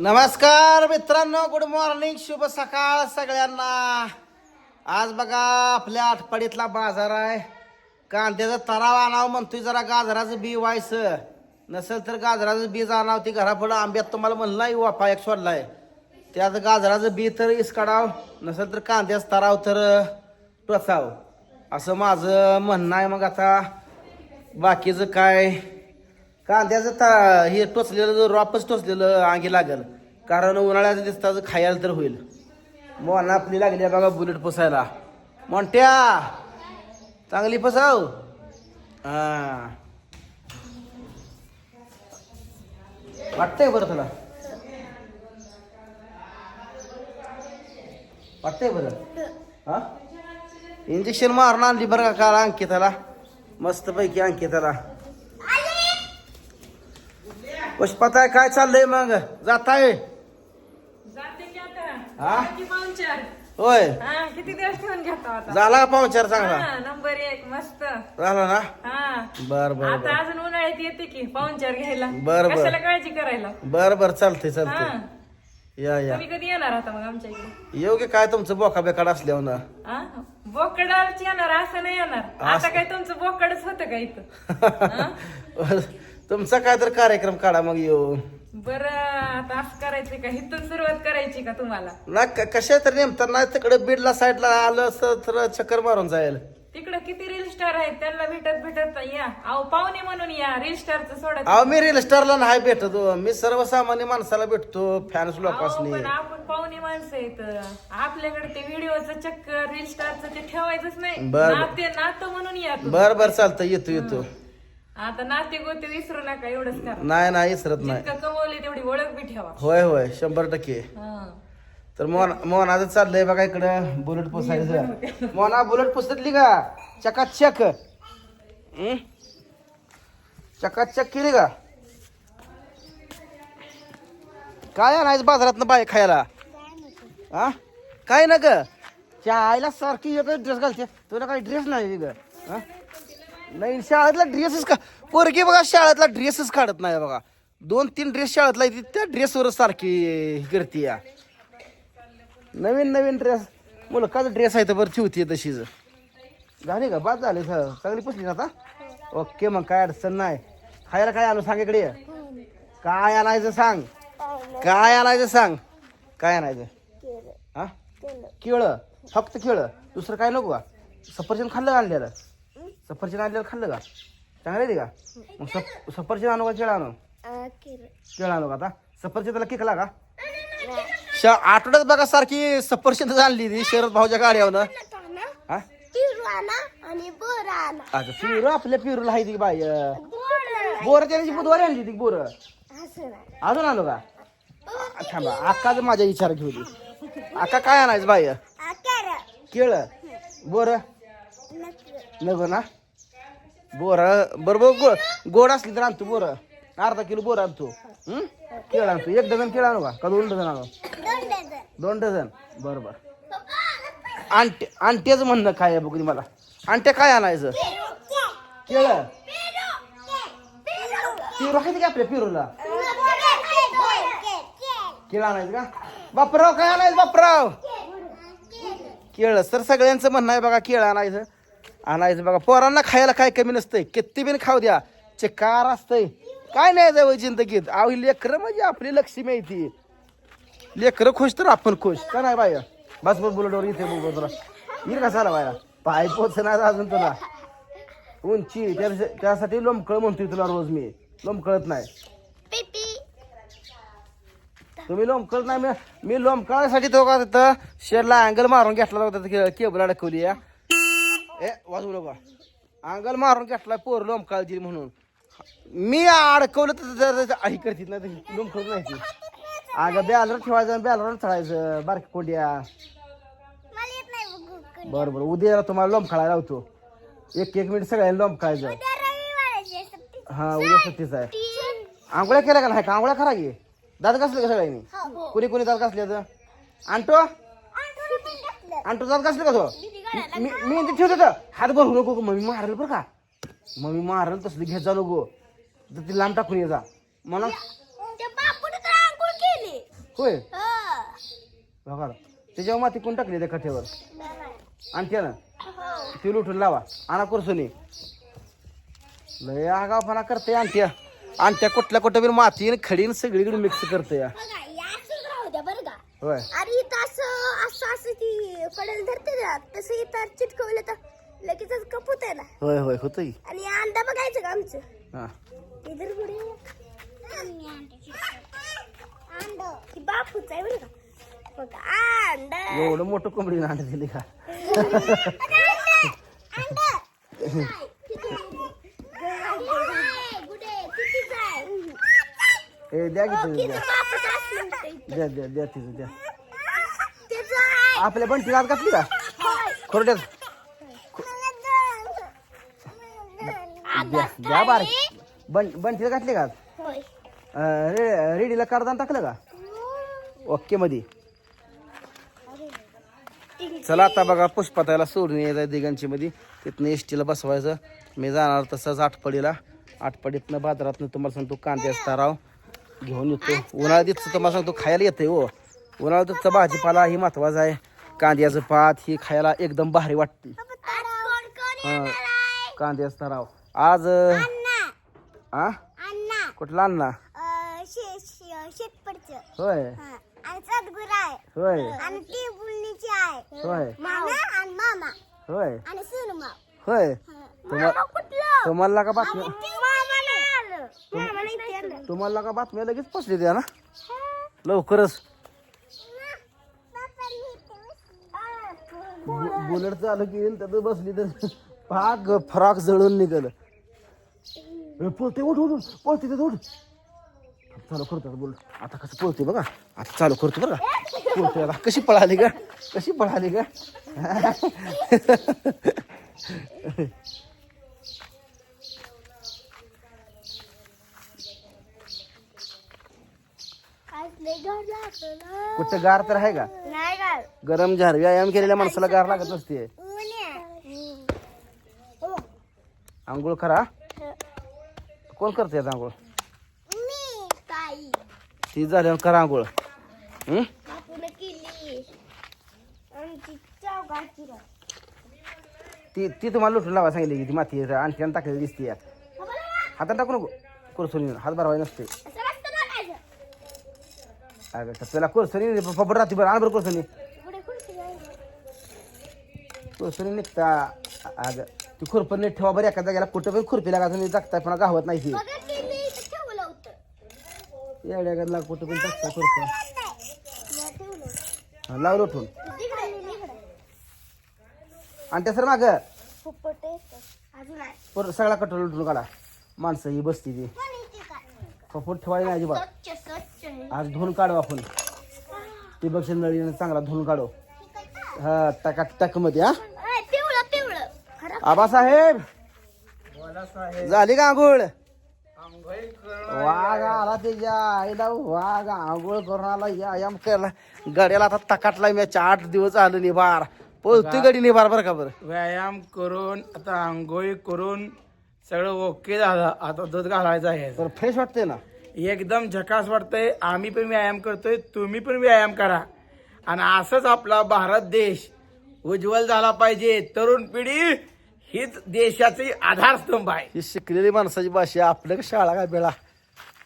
नमस्कार मित्रांनो good morning शुभ सकाळ सगळ्यांना. आज बघा आपल्या आठपाडीतला बाजार आहे. कांद्याचा तराव आणावं म्हणतोय जरा गाजराचं बी व्हायचं. नसेल तर गाजराचं बीज आणावं ती घरापुढं. आंब्यात तुम्हाला म्हणलं आहे वापा एक सोडलाय. त्यात गाजराचं बी तर इसकाडाव नसेल तर कांद्याचं तराव तर टोचाव. असं माझं म्हणणं आहे मग आता. बाकीचं काय? कांद्याचं ता हे टोचलेलं रॉपच टोचलेलं आंगी लागल कारण उन्हाळ्याचं दिसतं खायला तर होईल. मोना आपली लागली बघा बुलेट पोसायला. मोंट्या चांगली पसाव. हा. वाटतंय बरं तुला? वाटतंय बरं? हा? इंजेक्शन मारून आणली बरं का काल अंकिताला मस्तपैकी अंकिताला पुष्पाताय काय चाललंय मग? जाताय? जाते की आता. हा? किती पाहुणचार. होय. हा किती दिवस ठेवून घेतो आता? झाला का पाहुणचार चांगला? हा नंबर एक मस्त. झाला ना? हा. बर बर बर. आता अजून उन्हाळ्यात येते की पाहुणचार घ्यायला. बरं, बरं. कशाला काळजी करायला? बर बर चालतंय हा. चालतंय. या या. तुम्ही कधी येणार आता मग आमच्या इकडे? योग्य काय तुमचं बोका बेकाड असल्यावर ना? हा? बोकडाच येणार असं नाही येणार. आता काय तुमचं बोकडच होतं का इथं? हा? तुमचा काय तर कार्यक्रम काढा मग येऊ बरं आता असं करायचं का? इथून सुरुवात करायची का तुम्हाला? ना क- कशा तर नेमताना तिकडे बीडला साईडला आलं असतं तर चक्कर मारून जाईल तिकडे किती रील स्टार आहेत? त्यांना भेटत भेटत या. अहो पाहुणे म्हणून या. रील स्टारचं सोडत अहो मी रील स्टारला नाही भेटतो मी सर्वसामान्य माणसाला भेटतो फॅन्स अहो, पण आपण पाहुणे माणसं आहेत. आपल्याकडे ते व्हिडिओचं चक्कर रील स्टारचं ते ठेवायचंच नाही. बरं. नाते नातं म्हणून या तुम्ही. बर बर चालतं येतो येतो. आता नाते गोते विसरू नका एवढंच करा. नाही नाही इसरत नाही. जितकं कमवले तेवढी ओळख बी ठेवा. होय होय शंभर टक्के. हा. तर मोन मोनाचं चाललंय बघा इकडं बुलेट पुसायचं मोना बुलेट पुसतली का? चकाचक. हं? चकाचक केली का? काय आणायचं बाजारात बाय खायला? हा? काय ना ग? त्या आईला सारखी एक ड्रेस घालते. तुला काही ड्रेस नाही ग. हा? नाही शाळेतला ड्रेसच का पोरगी बघा शाळेतला ड्रेसच काढत नाही बघा. दोन तीन ड्रेस शाळेतला येते त्या ड्रेसवरच सारखी हे करते या. नवीन नवीन ड्रेस मुलकाचा ड्रेस आहे तर बरं ठेवते तशीच. झाली का? बाद झाली सर चांगली पुसली ना आता? ओके मग काय अडचण नाही. खायला काय आणू सांग इकडे. काय आणायचं सांग? काय आणायचं सांग? काय आणायचं? हा? केळं. फक्त केळं. दुसरं काय नको का? सफरचंद खाल्लं आणलेलं? सफरचंद आणलेलं खाल्लं का? चांगलं आहे का? मग सफ सफरचंद आणू का केळं आणू? केळं. आणू का आता? सफरचंदाला किकला का शा आठवड्यात बघा सारखी सफरचंद आणली ती शरद भाऊच्या गाड्यावर हा? आणि बोर आणा. अगं पिरू आपल्या पिरूला आहे ती बाई बोर त्या दिवशी बुधवारी आणली ती बोर. अजून आलो का? आ, थांबा अक्काच माझ्या विचार घेऊ दे. अक्का काय आणायचं बाई? आकार केळ. बोर. नको ना. बोर बरोबर गोड गोड असली तर आणतो बोर. अर्धा किलो बोर आणतो. हं? केळ आणतो. एक डझन केळ आणू का? का दोन डझन आणू? दोन डझन. डझन. बरोबर आंटे आंट्याचं म्हणणं काय आहे बघू मला. आंट्या काय आणायचं? केळ. पिरू आहे का आपल्या पिरूला? केळ आणायचं का? बापराव काय आणायचं बापराव? केळ. तर सगळ्यांचं म्हणणं आहे बघा केळ आणायचं. आणायचं बघा. पोरांना खायला काय कमी नसतंय. किती बिन खाऊ द्या. चिकार असतंय. काय नाही जवळ जिंदगीत. आव ही लेकरं म्हणजे आपली लक्ष्मी आहे ती. लेकरं खुश तर आपण खुश. का नाही बाया? बस बस बुलेटवर इथे बघ तुला येईल का चाला बाया? पाय पोचणार अजून तुला. उंची. त्या- त्यासाठी लोमकळ म्हणतोय तुला रोज मी. लोमकळत नाही. तुम्ही लोमकळत नाही मी मी लोमकळासाठी तो का तिथं शेडला अँगल मारून घेतला होता केबल अडकवली या ए वाजवू नका. अँगल मारून घेतला पोर लोमकाळजी म्हणून. मी अडकवलं तर आई करतीत ना लोमकळत नाही ती. अगं बॅलर ठेवायचं बॅलर चढायचं बारकी कोंड्या बरं बरं. उद्या तुम्हाला लोंबखाळायला लावतो. एक एक मिनिट सगळ्यांना सुट्टी. हा उद्या सुट्टीच आहे. आंघोळ्या केल्या का नाही? का आंघोळ्या खरा घे दात घासले का सगळ्यांनी? हो. कुणी कुणी दात घासले तर? आणतो. आणतो दात घासले का तो? मी मी इथे ठेवतो तर. हात भरू नको मम्मी मारेल बरं का. मम्मी मारेल तसली घेत जा नको तर ती लांब टाकून ये जा. म्हणा त्या बापूने तर आंघोळ केली. होय? हो. बघा त्याच्यावर माती कोण टाकली त्या कठ्यावर आणखी ना हो. ती लुटून लावा. आणा कुरसुनी लय आगावपणा करते आणत्या आणत्या कुठल्या कुठं बी माती आणि खडीन सगळीकडे मिक्स करते या बघा या असंच राहू द्या बरं का. होय. अरे इथं असं असं असं ती कडेल धरते ना तसं इथं चिटकवलं तर लगेचच कपूत आहे ना. होय होय होत आणि अंडा बघायचं का आमचं? हा. इधर पुढे. अंड. ही बापूच आहे बरं का. अंड. एवढं मोठं कोंबडी अंड दिली का? ए द्या की तुझं द्या. द्या द्या द्या तिचं द्या. आपल्या बंटी हात घातली का? खोरट्यात द्या द्या बारीक बन बंटीला घातली का अं, रे रेडीला कारदान टाकलं का? ओके मध्ये चला आता बघा पुष्पाताला सोडून यायचं दिगांची मध्ये तिथनं एस टीला बसवायचं. मी जाणार तसंच आठपडीला आठपडीतनं बाजारातनं तुम्हाला सांगतो कांद्याचा राव. घेऊन येतो. उन्हाळ्यात तुम्हाला सांगतो खायला येतंय हो. उन्हाळ्यात भाजीपाला ही महत्त्वाचा आहे. कांद्याचं पात ही खायला एकदम भारी वाटते. हा. कांद्याचा राव आज आ? अण्णा. कुठला शेतपडचं. होय. होय. होय. मामा आणि मामा. होय. होय. कुठलं? तुम्हाला का बातम्या. तुम्हाला का बातम्या लगेच पोचली द्या ना? लवकरच बु- बुलेट चालू केली तर बसली तर पाक फ्रॉक जळून निघाल. पळते उठ उठ उठ. पळते ते उठ. चालू करतो बोल आता कसं पळते बघा. आता चालू करतो बघा पळते आता. कशी पळाली का कशी पळाली का. कुठं गार तर आहे का? गरम झार व्यायाम केलेल्या माणसाला गार लागत नसते. हो. आंघोळ करा. कोण करते आंघोळ? मी ताई. ती झाल्यावर करा आंघोळ. हं? ती ती तुम्हाला लुटून लावा सांगितली की ती माती आणखी टाकलेली दिसते हातात टाकू नको. कुरसुनी हात भरवाय नसते. अगं तर तुला कुरसुनी पपड राहते बरं आण बरं कुरसुनी. कुरसुनी निघता अगं ती खुरपण नीट ठेवा बरं एका जागेला कुठं पण खुरपी लागा तुम्ही जगताय पण गावत नाही ती बघा की मी इथं ठेवलं होतं. येड्या गडला कुठं पण जगता खुरपण. मी ठेवलं. हा, लाव लुटून तिकडे, तिकडे. आणि त्या सर मागं. अजून आहे. पर सगळा कटोर लुटून काढा माणसं ही बसती ती पण इथे काय? पपोट ठेवायला नाही अजिबात स्वच्छ स्वच्छ आहे. आज धुवून काढू आपण ती बघ नळीनं चांगला धुवून काढू हा टाका टाकमध्ये हा पिवळं. पिवळं आबासाहेब! झाली का आंघोळ? वाघ आला त्याच्या आईला वाघ आंघोळ करून आला व्यायाम केला गड्याला आता तकाटला मी आठ दिवस आलो निभार. पळतोय गडी निभार बरं का बरं? व्यायाम करून आता आंघोळी करून सगळं ओके झालं. आता दूध घालायचं आहे. बरं फ्रेश वाटतंय ना? एकदम झकास वाटतंय. आम्ही पण व्यायाम करतोय तुम्ही पण व्यायाम करा. आणि असंच आपला भारत देश उज्ज्वल झाला पाहिजे. तरुण पिढी हीच देशाची आधारस्तंभ आहे. ही शिकलेली माणसाची भाषा आपल्या शाळा काय बेळा.